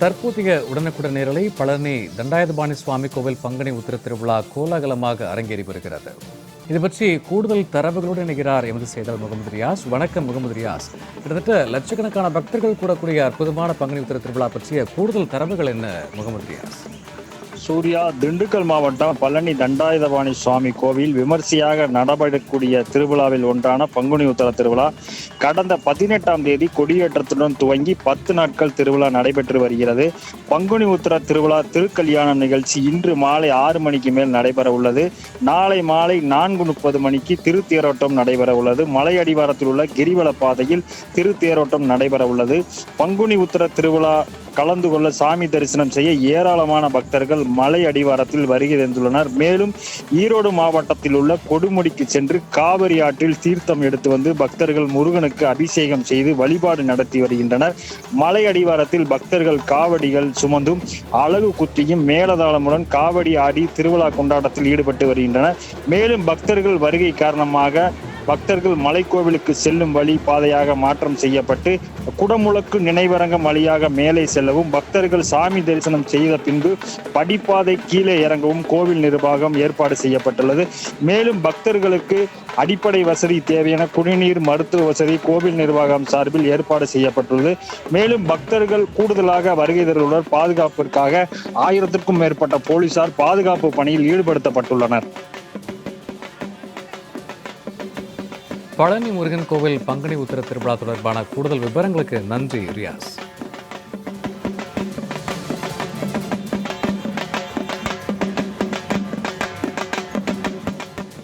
தற்போதைய உடனுக்குடன் நேரலை பழனி தண்டாயுதபாணி சுவாமி கோவில் பங்குனி உத்திர திருவிழா கோலாகலமாக அரங்கேறி வருகிறது. இது பற்றி கூடுதல் தரவுகளோடு இணைகிறார் எமது செய்தாள் முகமது ரியாஸ். வணக்கம் முகமது ரியாஸ். கிட்டத்தட்ட லட்சக்கணக்கான பக்தர்கள் கூடக்கூடிய அற்புதமான பங்குனி உத்திர திருவிழா பற்றிய கூடுதல் தரவுகள் என்ன முகமது ரியாஸ்? சூர்யா திண்டுக்கல் மாவட்டம் பழனி தண்டாயுதபாணி சுவாமி கோவில் விமர்சையாக நடைபெறக்கூடிய திருவிழாவில் ஒன்றான பங்குனி உத்தர திருவிழா கடந்த பதினெட்டாம் தேதி கொடியேற்றத்துடன் துவங்கி பத்து நாட்கள் திருவிழா நடைபெற்று வருகிறது. பங்குனி உத்தர திருவிழா திருக்கல்யாணம் நிகழ்ச்சி இன்று மாலை ஆறு மணிக்கு மேல் நடைபெற உள்ளது. நாளை மாலை நான்கு முப்பது மணிக்கு திருத்தேரோட்டம் நடைபெற உள்ளது. மலை அடிவாரத்தில் உள்ள கிரிவல பாதையில் திருத்தேரோட்டம் நடைபெற உள்ளது. பங்குனி உத்தர திருவிழா கலந்து கொள்ள சாமி தரிசனம் செய்ய ஏராளமான பக்தர்கள் மலை அடிவாரத்தில் வருகை தந்துள்ளனர். மேலும் ஈரோடு மாவட்டத்தில் உள்ள கொடுமுடிக்கு சென்று காவிரி ஆற்றில் தீர்த்தம் எடுத்து வந்து பக்தர்கள் முருகனுக்கு அபிஷேகம் செய்து வழிபாடு நடத்தி வருகின்றனர். மலை அடிவாரத்தில் பக்தர்கள் காவடிகள் சுமந்தும் அழகு குத்தியும் மேலதாளமுடன் காவடி ஆடி திருவிழா கொண்டாட்டத்தில் ஈடுபட்டு வருகின்றனர். மேலும் பக்தர்கள் வருகை காரணமாக பக்தர்கள் மலைக்கோவிலுக்கு செல்லும் வழி பாதையாக மாற்றம் செய்யப்பட்டு குடமுழக்கு நினைவரங்கம் வழியாக மேலே செல்லவும் பக்தர்கள் சாமி தரிசனம் செய்த பின்பு படிப்பாதை கீழே இறங்கவும் கோவில் நிர்வாகம் ஏற்பாடு செய்யப்பட்டுள்ளது. மேலும் பக்தர்களுக்கு அடிப்படை வசதி தேவையான குடிநீர் மருத்துவ வசதி கோவில் நிர்வாகம் சார்பில் ஏற்பாடு செய்யப்பட்டுள்ளது. மேலும் பக்தர்கள் கூடுதலாக வருகை தருவதால் பாதுகாப்பிற்காக ஆயிரத்திற்கும் மேற்பட்ட போலீசார் பாதுகாப்பு பணியில் ஈடுபடுத்தப்பட்டுள்ளனர். பழனி முருகன் கோவில் பங்குனி உத்திர திருவிழா தொடர்பான கூடுதல் விவரங்களுக்கு நன்றி ரியாஸ்.